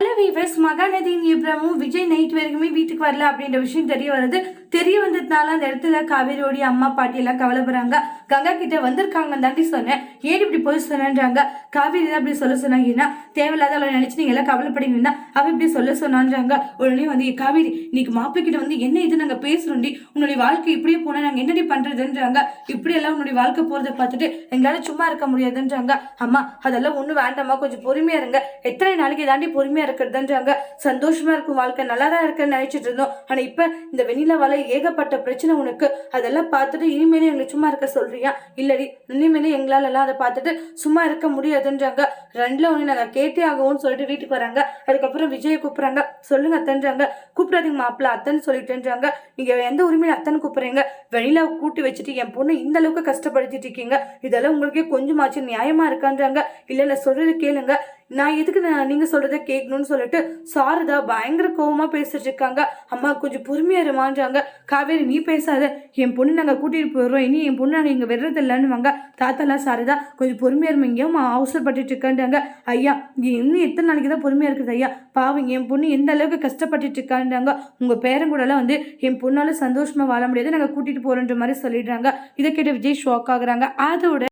Hello viewers மகாநதியின் இப்ரமும் Vijay night வரைக்குமே வீட்டுக்கு வரல அப்படின்ற விஷயம் தெரிய வருது. தெரிய வந்ததுனால அந்த இடத்துல காவேரியோடைய அம்மா பாட்டி எல்லாம் கவலைப்படுறாங்க. கங்கா கிட்ட வந்திருக்காங்க தாண்டி சொன்னேன். ஏன் இப்படி போய் சொன்னான்றாங்க? காவேரி தான் இப்படி சொல்ல சொன்னாங்கன்னா தேவையில்லாத அவளை நினைச்சு நீங்க எல்லாம் கவலைப்படுவீங்கன்னா அவ இப்படி சொல்ல சொன்னான்றாங்க. உடனே வந்து காவேரி இன்னைக்கு மாப்பிள்ளை கிட்ட வந்து என்ன இது நாங்க பேசுறோண்டி உன்னுடைய வாழ்க்கை இப்படியே போனா நாங்க என்னடி பண்றதுன்றாங்க. இப்படி எல்லாம் உன்னுடைய வாழ்க்கை போறதை பார்த்துட்டு எங்களால சும்மா இருக்க முடியாதுன்றாங்க. அம்மா அதெல்லாம் ஒண்ணு வேண்டாம்மா. கொஞ்சம் பொறுமையா இருங்க. எத்தனை நாளைக்கு தாண்டி பொறுமையா இருக்கிறதுன்றாங்க. சந்தோஷமா இருக்கும் வாழ்க்கை நல்லா தான் இருக்குன்னு நினைச்சிட்டு இருந்தோம். ஆனா இப்ப இந்த வெண்ணிலாவால ஏகப்பட்ட பிரச்சனை உனக்கு. அதெல்லாம் பார்த்துட்டு இனிமேலே எங்களை சும்மா இருக்க சொல்றியா? இல்லடி இனிமேலே எங்களால எல்லாம் அதை பார்த்துட்டு சும்மா இருக்க முடியாதுன்றாங்க. ரெண்டுல ஒண்ணு நாங்க கேட்டே ஆகும்னு சொல்லிட்டு வீட்டுக்கு வராங்க. அதுக்கப்புறம் விஜயை கூப்பிடுறாங்க. சொல்லுங்க அத்தன்றாங்க. கூப்பிடாதீங்க மாப்பிள்ள அத்தன்னு சொல்லிட்டுன்றாங்க. நீங்க எந்த உரிமையில அத்தனை கூப்பிடுறீங்க? வெளியில கூட்டி வச்சுட்டு என் பொண்ணு இந்த அளவுக்கு கஷ்டப்படுத்திட்டு இருக்கீங்க. இதெல்லாம் உங்களுக்கே கொஞ்சமாச்சு நியாயமா இருக்கான்றாங்க. இல்ல நான் சொல்றது கேளுங்க. நான் எதுக்கு நான் நீங்க சொல்றத கேட்கணும்னு சொல்லிட்டு சாரதா பயங்கர கோவமா பேசிட்டு இருக்காங்க. அம்மா கொஞ்சம் பொறுமையா இருமான்றாங்க. காவேரி நீ பேசாத. என் பொண்ணு நாங்க கூட்டிட்டு போயிடுறோம். இனி என் பொண்ணு நாங்க இங்க வர்றது இல்லைன்னு வாங்க தாத்தாலாம் சாரதா கொஞ்சம் பொறுமையா இருமா. இங்கேயும் அவசரப்பட்டுட்டு இருக்கான்றாங்க. ஐயா இங்க இன்னும் எத்தனை நாளைக்கு தான் பொறுமையா இருக்குது ஐயா? பாவம் என் பொண்ணு எந்த அளவுக்கு கஷ்டப்பட்டுட்டு இருக்கான்றாங்க. உங்க பேரன் கூட எல்லாம் வந்து என் பொண்ணால சந்தோஷமா வாழ முடியாது. நாங்க கூட்டிட்டு போறோன்ற மாதிரி சொல்லிடுறாங்க. இதை கேட்ட விஜய் ஷாக் ஆகுறாங்க. அதோட